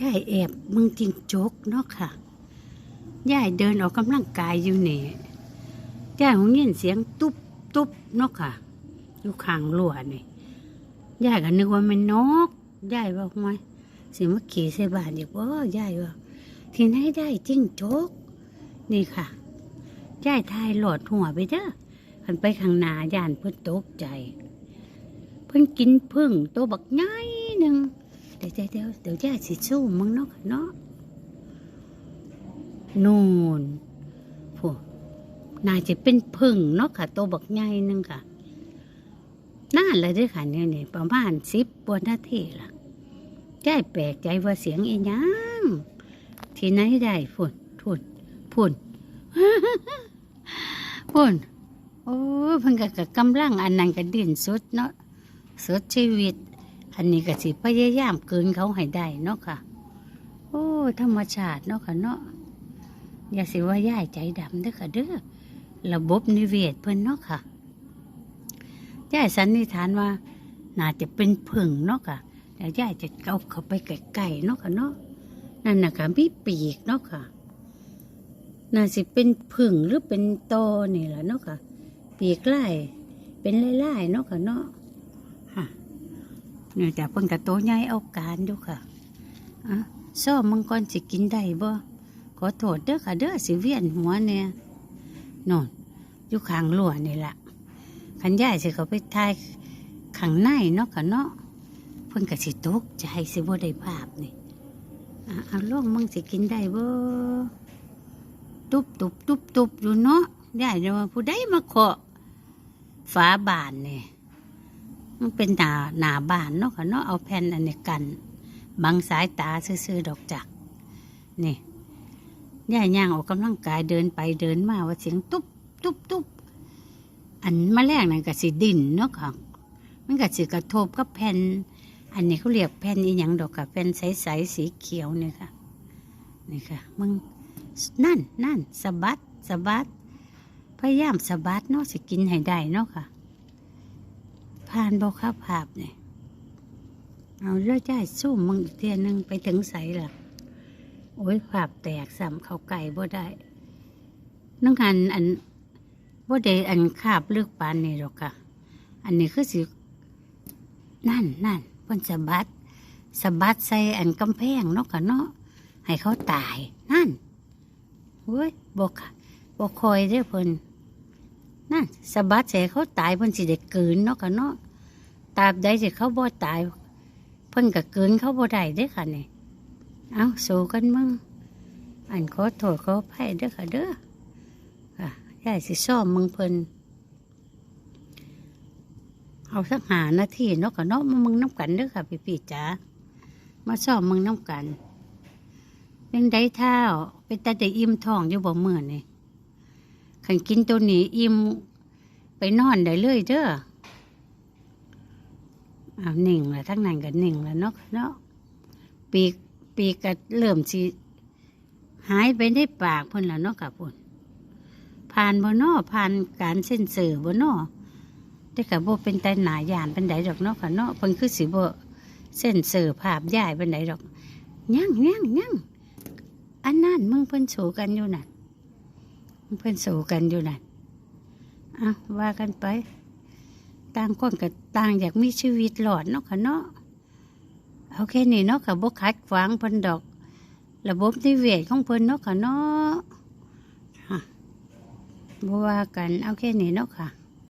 ยายแอบมึงจิงจกเนาะค่ะยายเดินออกกำลังกายอยู่นี่ยายหงยินเสียงตุ๊บตุ๊บเนาะค่ะ อยู่ข้างรั้วนี่ยายก็นึกว่ามันนกยายว่าไงสิมาขี่ใส่บ้านอีกว่ายายว่าที่ไหนได้จิงจก นี่ค่ะยายทายหลอดหัวไปเด้อคันไปข้างหน้าย่านเพิ่นตกใจ เพิ่นกินพึ่งตัวบักใหญ่หนึ่ง เดี๋ยวเดี๋ยวเดี๋ยวเดี๋ยวยายสิสู้มึงเนาะเนาะนูนพวกน่าจะเป็นพึ่งเนาะค่ะตัวบักใหญ่นึงค่ะน่าเลยเด้วยค่ะเนี่ยนี่ประมาณสิบกว่านาทีละยายแปลกใจว่าเสียงอีหยังที่ไหนได้ฝุ่นฝุ่นฝุ่นฝุ่นโอ้เพิ่นก็กกำลังอันนั้นก็ดิ้นสุดเนาะสุดชีวิต อันนี้ก็สิพยายามเกินเขาให้ได้เนาะค่ะ โอ้ธรรมชาติเนาะค่ะเนาะอย่าสิว่าย่ายใจดำเด้อค่ะเด้อระบบนิเวศเพิ่นเนาะค่ะย่ายสันนิษฐานว่าน่าจะเป็นผึ่งเนาะค่ะแต่ย่ายจะเอาเขาไปไกลๆเนาะค่ะเนาะนั่นนะคะมีปีกเนาะค่ะน่าสิเป็นผึ่งหรือเป็นตนี่แหละเนาะค่ะ ปีกไล่เป็นไล่ๆเนาะค่ะเนาะ เนี่ยแต่เพิ่นกับโตใหญ่เอาการดูค่ะอะซ้อมมังกรสิกินได้บ่ขอโทษเด้อค่ะเด้อสิเวียนหัวเนี่ยนอนอยู่ข้างรั้วนี่ละคันยายสิเขาไปทายข้างในเนาะค่ะเนาะเพิ่นก็สิตกใจสิบ่ได้ภาพนี่อะเอาล่องมึงสิกินได้บ่ตุบตุบตุบตุบอยู่เนาะได้เดียวว่าผู้ใดมาเคาะฝาบานเนี่ย มันเป็นหนาหนาบานเนาะค่ะเนาะเอาแผ่นอันนี้กันบังสายตาซื่อๆดอกจักนี่ย่าย่างออกกำลังกายเดินไปเดินมาว่าเสียงตุ๊บตุ๊บตุ๊บอันมาแรกนั่นก็สิดินเนาะค่ะมันก็สิกระทบกับแผ่น อันนี้เขาเรียกแผ่นอีหยังดอกค่ะแผ่นใสๆสีเขียวเนี่ยค่ะนี่ค่ะมึงนั่นนั่นสะบัดสะบัดพยายามสะบัดเนาะสิกินให้ได้เนาะค่ะ ผ่านบอกข้าภาพเนี่ยเอาเลือดใจสู้มึงอีกเทียนึงไปถึงใสล่ะ โอ้ยภาพแตกสัมเขาไก่บ่ได้น้องหันอันบ่ได้อันคาบเลือกปานนี่หรอกค่ะ อันนี้คือสินั่นนั่นเพิ่นสะบัดสะบัดใส่อันกำแพงเนาะค่ะเนาะให้เขาตายนั่นเว้ยบอกค่ะบอกคอยเด้อเพิ่น นั่นสะบัดใส่เขาตายเพิ่นสิได้เกินเนาะค่ะเนาะตราบใดที่เขาบ่ตาย เพิ่นก็เกินเขาบ่ได้เด้อค่ะนี่เอาสู้กันมึงอันขอโทษขออภัยเด้อค่ะเด้อค่ะยายสิซ่อมมึงเพิ่นเอาสักหานาทีเนาะกับเนาะมามึงน้ำกันเด้อค่ะพี่พี่ๆจ๋ามาสอบมึงน้ำกันเป็นไดเท้าเป็นตาได้อิ่มท้องอยู่บ่เมื่อนี่ ขันกินตัวนี้อิ่มไปนอนได้เลยเด้อเอาหนึ่งละทั้งนั้นกับหนึ่งละเนาะเนาะปีกปีกก็เริ่มสิหายไปในปากพิ่นละเนาะกับพุ่นผ่านบ่เนาะผ่านการเส้นเสือบ่เนาะแต่ก็บ่เป็นแต่หนายานเป็นไดดอกเนาะค่ะเนาะเพิ่นคือสิบเส้นเสือภาพย่ายเป็นไดดอกยั่งยั่งยั่งอันนั้นมึงเพิ่นสู้กันอยู่น่ะ เพื่อนสู้กันอยู่น่ะอะว่ากันไป ต่างคนกับต่างอยากมีชีวิตหลอดเนาะค่ะเนาะเอาแค่นี้เนาะค่ะบ่ขัดขวางเพิ่นดอก ระบบนิเวศของเพิ่นเนาะค่ะเนาะฮะบ่ว่ากันเอาแค่นี้เนาะค่ะ